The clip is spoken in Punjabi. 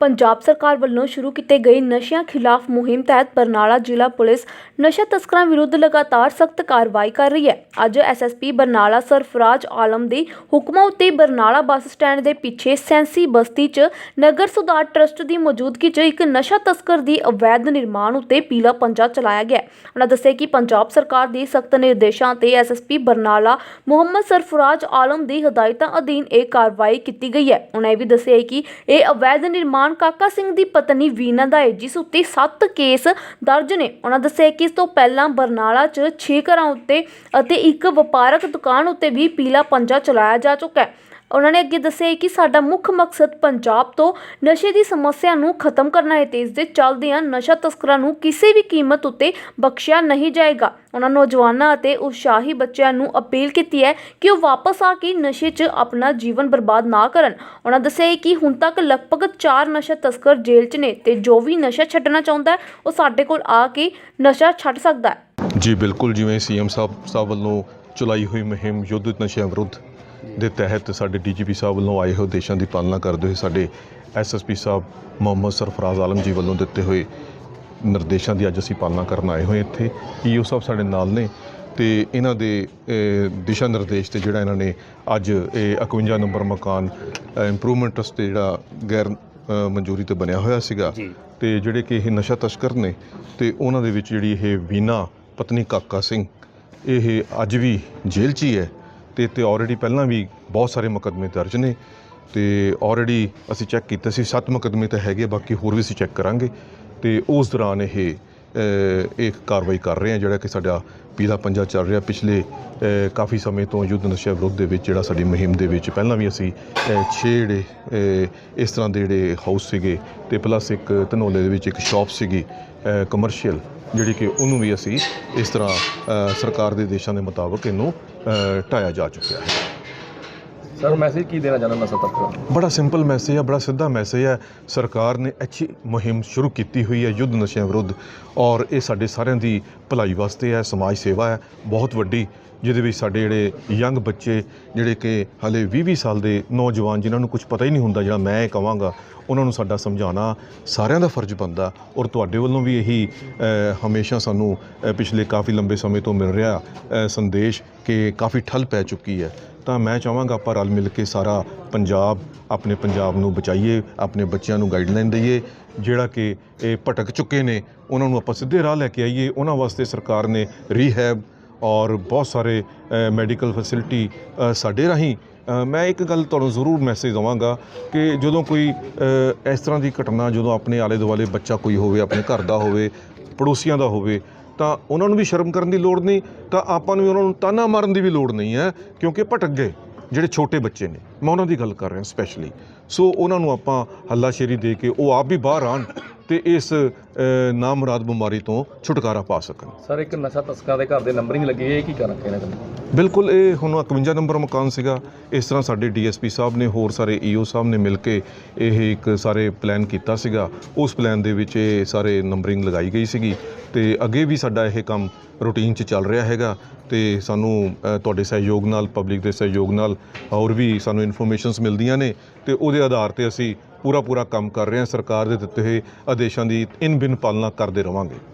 ਪੰਜਾਬ ਸਰਕਾਰ ਵੱਲੋਂ ਸ਼ੁਰੂ ਕੀਤੇ ਗਏ ਨਸ਼ਿਆਂ ਖਿਲਾਫ ਮੁਹਿੰਮ ਤਹਿਤ ਬਰਨਾਲਾ ਜ਼ਿਲ੍ਹਾ ਪੁਲਿਸ ਨਸ਼ਾ ਤਸਕਰਾਂ ਵਿਰੁੱਧ ਲਗਾਤਾਰ ਸਖਤ ਕਾਰਵਾਈ ਕਰ ਰਹੀ ਹੈ। ਅੱਜ ਐਸਐਸਪੀ ਬਰਨਾਲਾ ਸਰਫਰਾਜ਼ ਆਲਮ ਦੇ ਹੁਕਮਾਂ ਉੱਤੇ ਬਰਨਾਲਾ ਬੱਸ ਸਟੈਂਡ ਦੇ ਪਿੱਛੇ ਸੈਂਸੀ ਬਸਤੀ 'ਚ ਨਗਰ ਸੁਧਾਰ ਟਰਸਟ ਦੀ ਮੌਜੂਦਗੀ 'ਚ ਇੱਕ ਨਸ਼ਾ ਤਸਕਰ ਦੀ ਅਵੈਧ ਨਿਰਮਾਣ ਉੱਤੇ ਪੀਲਾ ਪੰਜਾ ਚਲਾਇਆ ਗਿਆ ਉਹਨਾਂ ਦੱਸਿਆ ਕਿ ਪੰਜਾਬ ਸਰਕਾਰ ਦੇ ਸਖਤ ਨਿਰਦੇਸ਼ਾਂ ਤੇ ਐਸਐਸਪੀ ਬਰਨਾਲਾ ਮੁਹੰਮਦ ਸਰਫਰਾਜ਼ ਆਲਮ ਦੀ ਹਦਾਇਤਾਂ ਅਧੀਨ ਇਹ ਕਾਰਵਾਈ ਕੀਤੀ ਗਈ ਹੈ। ਉਹਨਾਂ ਇਹ ਵੀ ਦੱਸਿਆ ਹੈ ਕਿ ਇਹ ਅਵੈਧ ਨਿਰਮਾਣ ਕਾਕਾ ਸਿੰਘ ਦੀ ਪਤਨੀ ਵੀਨਾ ਦਾ ਹੈ ਜਿਸ ਉੱਤੇ 7 ਕੇਸ ਦਰਜ ਨੇ। ਉਹਨਾਂ ਦੱਸਿਆ ਕਿ ਇਸ ਤੋਂ ਪਹਿਲਾਂ ਬਰਨਾਲਾ 'ਚ 6 ਘਰਾਂ ਉੱਤੇ ਅਤੇ ਇੱਕ ਵਪਾਰਕ ਦੁਕਾਨ ਉੱਤੇ ਵੀ ਪੀਲਾ ਪੰਜਾ ਚਲਾਇਆ ਜਾ ਚੁੱਕਾ ਹੈ। ਉਹਨਾਂ ਨੇ ਅੱਗੇ ਦੱਸਿਆ ਕਿ ਸਾਡਾ ਮੁੱਖ ਮਕਸਦ ਪੰਜਾਬ ਤੋਂ ਨਸ਼ੇ ਦੀ ਸਮੱਸਿਆ ਨੂੰ ਖਤਮ ਕਰਨਾ ਹੈ ਤੇ ਇਸ ਦੇ ਚੱਲਦਿਆਂ ਨਸ਼ਾ ਤਸਕਰਾਂ ਨੂੰ ਕਿਸੇ ਵੀ ਕੀਮਤ ਉੱਤੇ ਬਖਸ਼ਿਆ ਨਹੀਂ ਜਾਏਗਾ। ਉਹਨਾਂ ਨੌਜਵਾਨਾਂ ਅਤੇ ਉਤਸ਼ਾਹੀ ਬੱਚਿਆਂ ਨੂੰ ਅਪੀਲ ਕੀਤੀ ਹੈ ਕਿ ਉਹ ਵਾਪਸ ਆ ਕੇ ਨਸ਼ੇ 'ਚ ਆਪਣਾ ਜੀਵਨ ਬਰਬਾਦ ਨਾ ਕਰਨ। ਉਹਨਾਂ ਦੱਸਿਆ ਕਿ ਹੁਣ ਤੱਕ ਲਗਭਗ 4 ਨਸ਼ਾ ਤਸਕਰ ਜੇਲ੍ਹ 'ਚ ਨੇ ਤੇ ਜੋ ਵੀ ਨਸ਼ਾ ਛੱਡਣਾ ਚਾਹੁੰਦਾ ਉਹ ਸਾਡੇ ਕੋਲ ਆ ਕੇ ਨਸ਼ਾ ਛੱਡ ਸਕਦਾ ਹੈ। ਜੀ, ਬਿਲਕੁਲ ਜਿਵੇਂ ਸੀਐਮ ਸਾਹਿਬ ਸਾਹਿਬ ਵੱਲੋਂ ਚਲਾਈ ਹੋਈ ਮੁਹਿੰਮ ਯੁੱਧ ਨਸ਼ਿਆਂ ਵਿਰੁੱਧ ਦੇ ਤਹਿਤ ਸਾਡੇ ਡੀਜੀਪੀ ਸਾਹਿਬ ਵੱਲੋਂ ਆਏ ਹੋਏ ਦੇਸ਼ਾਂ ਦੀ ਪਾਲਣਾ ਕਰਦੇ ਹੋਏ ਸਾਡੇ ਐਸਐਸਪੀ ਸਾਹਿਬ ਮੁਹੰਮਦ ਸਰਫਰਾਜ਼ ਆਲਮ ਜੀ ਵੱਲੋਂ ਦਿੱਤੇ ਹੋਏ ਨਿਰਦੇਸ਼ਾਂ ਦੀ ਅੱਜ ਅਸੀਂ ਪਾਲਣਾ ਕਰਨ ਆਏ ਹੋਏ ਇੱਥੇ। ਈਓ ਸਾਹਿਬ ਸਾਡੇ ਨਾਲ ਨੇ ਤੇ ਇਹਨਾਂ ਦੇ ਦਿਸ਼ਾ ਨਿਰਦੇਸ਼ ਤੇ ਜਿਹੜਾ ਇਹਨਾਂ ਨੇ ਅੱਜ ਇਹ 51 ਨੰਬਰ ਮਕਾਨ ਇੰਪਰੂਵਮੈਂਟ ਟਰਸਟ ਤੇ ਜਿਹੜਾ ਗੈਰ ਮਨਜ਼ੂਰੀ ਤੇ ਬਣਿਆ ਹੋਇਆ ਸੀਗਾ ਤੇ ਜਿਹੜੇ ਕਿ ਇਹ ਨਸ਼ਾ ਤਸਕਰ ਨੇ ਤੇ ਉਹਨਾਂ ਦੇ ਵਿੱਚ ਜਿਹੜੀ ਇਹ ਵੀਨਾ ਪਤਨੀ ਕਾਕਾ ਸਿੰਘ ਇਹ ਅੱਜ ਵੀ ਜੇਲ੍ਹ 'ਚ ਹੀ ਹੈ। ਤੇ ਤੇ ਆਲਰੇਡੀ ਪਹਿਲਾਂ ਵੀ ਬਹੁਤ ਸਾਰੇ ਮੁਕੱਦਮੇ ਦਰਜ ਨੇ ਤੇ ਆਲਰੇਡੀ ਅਸੀਂ ਚੈੱਕ ਕੀਤਾ ਸੀ, ਸੱਤ ਮੁਕੱਦਮੇ ਤਾਂ ਹੈਗੇ ਬਾਕੀ ਹੋਰ ਵੀ ਅਸੀਂ ਚੈੱਕ ਕਰਾਂਗੇ ਤੇ ਉਸ ਦੌਰਾਨ ਇਹ ਇਹ ਕਾਰਵਾਈ ਕਰ ਰਹੇ ਹਾਂ ਜਿਹੜਾ ਕਿ ਸਾਡਾ ਪੀਲਾ ਪੰਜਾ ਚੱਲ ਰਿਹਾ। ਪਿਛਲੇ ਕਾਫੀ ਸਮੇਂ ਤੋਂ ਯੁੱਧ ਨਸ਼ਾ ਵਿਰੁੱਧ ਦੇ ਵਿੱਚ ਜਿਹੜਾ ਸਾਡੀ ਮੁਹਿੰਮ ਦੇ ਵਿੱਚ ਪਹਿਲਾਂ ਵੀ ਅਸੀਂ 6 ਜਿਹੜੇ ਇਸ ਤਰ੍ਹਾਂ ਦੇ ਜਿਹੜੇ ਹਾਊਸ ਸੀਗੇ ਤੇ ਪਲੱਸ ਇੱਕ ਧਨੋਲੇ ਦੇ ਵਿੱਚ ਇੱਕ ਸ਼ਾਪ ਸੀਗੀ ਕਮਰਸ਼ੀਅਲ ਜਿਹੜੀ ਕਿ ਉਹਨੂੰ ਵੀ ਅਸੀਂ ਇਸ ਤਰ੍ਹਾਂ ਸਰਕਾਰ ਦੇ ਦੇਸ਼ਾਂ ਦੇ ਮੁਤਾਬਕ ਇਹਨੂੰ ਢਾਇਆ ਜਾ ਚੁੱਕਿਆ ਹੈ। ਸਰ ਮੈਸੇਜ ਕੀ ਦੇਣਾ ਚਾਹੁੰਦਾ ਨਸ਼ਾ ਤੱਕ? ਬੜਾ ਸਿੰਪਲ ਮੈਸੇਜ ਹੈ ਬੜਾ ਸਿੱਧਾ ਮੈਸੇਜ ਹੈ ਸਰਕਾਰ ਨੇ ਅੱਛੀ ਮੁਹਿੰਮ ਸ਼ੁਰੂ ਕੀਤੀ ਹੋਈ ਹੈ ਯੁੱਧ ਨਸ਼ਿਆਂ ਵਿਰੁੱਧ। ਔਰ ਇਹ ਸਾਡੇ ਸਾਰਿਆਂ ਦੀ ਭਲਾਈ ਵਾਸਤੇ ਹੈ, ਸਮਾਜ ਸੇਵਾ ਹੈ, ਬਹੁਤ ਵੱਡੀ, ਜਿਹਦੇ ਵਿੱਚ ਸਾਡੇ ਜਿਹੜੇ ਯੰਗ ਬੱਚੇ, ਜਿਹੜੇ ਕਿ ਹਲੇ 20-20 ਸਾਲ ਦੇ ਨੌਜਵਾਨ, ਜਿਨ੍ਹਾਂ ਨੂੰ ਕੁਝ ਪਤਾ ਹੀ ਨਹੀਂ ਹੁੰਦਾ, ਜਿਹੜਾ ਮੈਂ ਇਹ ਕਵਾਂਗਾ, ਉਹਨਾਂ ਨੂੰ ਸਾਡਾ ਸਮਝਾਉਣਾ ਸਾਰਿਆਂ ਦਾ ਫਰਜ਼ ਬਣਦਾ। ਔਰ ਤੁਹਾਡੇ ਵੱਲੋਂ ਵੀ ਇਹੀ ਹਮੇਸ਼ਾ ਸਾਨੂੰ ਪਿਛਲੇ ਕਾਫੀ ਲੰਬੇ ਸਮੇਂ ਤੋਂ ਮਿਲ ਰਿਹਾ ਸੰਦੇਸ਼ ਕਿ ਕਾਫੀ ਠੱਲ ਪੈ ਚੁੱਕੀ ਹੈ। ਤਾਂ ਮੈਂ ਚਾਹਾਂਗਾ ਆਪਾਂ ਰਲ ਮਿਲ ਕੇ ਸਾਰਾ ਪੰਜਾਬ ਆਪਣੇ ਪੰਜਾਬ ਨੂੰ ਬਚਾਈਏ, ਆਪਣੇ ਬੱਚਿਆਂ ਨੂੰ ਗਾਈਡਲਾਈਨ ਦਈਏ, ਜਿਹੜਾ ਕਿ ਇਹ ਭਟਕ ਚੁੱਕੇ ਨੇ, ਉਹਨਾਂ ਨੂੰ ਆਪਾਂ ਸਿੱਧੇ ਰਾਹ ਲੈ ਕੇ ਆਈਏ। ਉਹਨਾਂ ਵਾਸਤੇ ਸਰਕਾਰ ਨੇ ਰੀਹੈਬ ਔਰ ਬਹੁਤ ਸਾਰੇ ਮੈਡੀਕਲ ਫੈਸਿਲਿਟੀ ਸਾਡੇ ਰਾਹੀਂ। ਮੈਂ ਇੱਕ ਗੱਲ ਤੁਹਾਨੂੰ ਜ਼ਰੂਰ ਮੈਸੇਜ ਦਵਾਂਗਾ ਕਿ ਜਦੋਂ ਕੋਈ ਇਸ ਤਰ੍ਹਾਂ ਦੀ ਘਟਨਾ, ਜਦੋਂ ਆਪਣੇ ਆਲੇ ਦੁਆਲੇ ਬੱਚਾ ਕੋਈ ਹੋਵੇ, ਆਪਣੇ ਘਰ ਦਾ ਹੋਵੇ, ਪੜੋਸੀਆਂ ਦਾ ਹੋਵੇ ਤਾਂ ਉਹਨਾਂ ਨੂੰ ਵੀ ਸ਼ਰਮ ਕਰਨ ਦੀ ਲੋੜ ਨਹੀਂ, ਤਾਂ ਆਪਾਂ ਨੂੰ ਵੀ ਉਹਨਾਂ ਨੂੰ ਤਾਨਾ ਮਾਰਨ ਦੀ ਵੀ ਲੋੜ ਨਹੀਂ ਹੈ, ਕਿਉਂਕਿ ਭਟਕ ਗਏ ਜਿਹੜੇ ਛੋਟੇ ਬੱਚੇ ਨੇ। ਮੈਂ ਉਹਨਾਂ ਦੀ ਗੱਲ ਕਰ ਰਿਹਾ ਸਪੈਸ਼ਲੀ ਸੋ ਉਹਨਾਂ ਨੂੰ ਆਪਾਂ ਹੱਲਾਸ਼ੇਰੀ ਦੇ ਕੇ ਉਹ ਆਪ ਵੀ ਬਾਹਰ ਆਣ ਤੇ ਇਸ ਅ, ਨਾਮੁਰਾਦ ਬਿਮਾਰੀ ਤੋਂ ਛੁਟਕਾਰਾ ਪਾ ਸਕਣ। ਸਰ ਇੱਕ ਨਸ਼ਾ ਤਸਕਰਾਂ ਦੇ ਘਰ ਦੇ ਨੰਬਰਿੰਗ ਲੱਗੀ ਹੈ ਕੀ ਕਰਨ ਇਹਨਾਂ ਦਾ ਬਿਲਕੁਲ ਇਹ ਹੁਣ 51 ਨੰਬਰ ਮਕਾਨ ਸੀਗਾ। ਇਸ ਤਰ੍ਹਾਂ ਸਾਡੇ ਡੀਐਸਪੀ ਸਾਹਿਬ ਨੇ ਹੋਰ ਸਾਰੇ ਈਓ ਸਾਹਿਬ ਨੇ ਮਿਲ ਕੇ ਇਹ ਇੱਕ ਸਾਰੇ ਪਲਾਨ ਕੀਤਾ ਸੀਗਾ। ਉਸ ਪਲਾਨ ਦੇ ਵਿੱਚ ਇਹ ਸਾਰੇ ਨੰਬਰਿੰਗ ਲਗਾਈ ਗਈ ਸੀਗੀ ਤੇ ਅੱਗੇ ਵੀ ਸਾਡਾ ਇਹ ਕੰਮ ਰੂਟੀਨ 'ਚ ਚੱਲ ਰਿਹਾ ਹੈਗਾ ਤੇ ਸਾਨੂੰ ਤੁਹਾਡੇ ਸਹਿਯੋਗ ਨਾਲ ਪਬਲਿਕ ਦੇ ਸਹਿਯੋਗ ਨਾਲ ਹੋਰ ਵੀ ਸਾਨੂੰ ਇਨਫੋਰਮੇਸ਼ਨਸ ਮਿਲਦੀਆਂ ਨੇ ਤੇ ਉਹਦੇ ਆਧਾਰ ਤੇ ਅਸੀਂ ਪੂਰਾ ਪੂਰਾ ਕੰਮ ਕਰ ਰਹੇ ਹਾਂ। ਸਰਕਾਰ ਦੇ ਦਿੱਤੇ ਹੋਏ ਆਦੇਸ਼ਾਂ ਦੀ ਇਨ ਬਿਨ ਪਾਲਣਾ ਕਰਦੇ ਰਵਾਂਗੇ।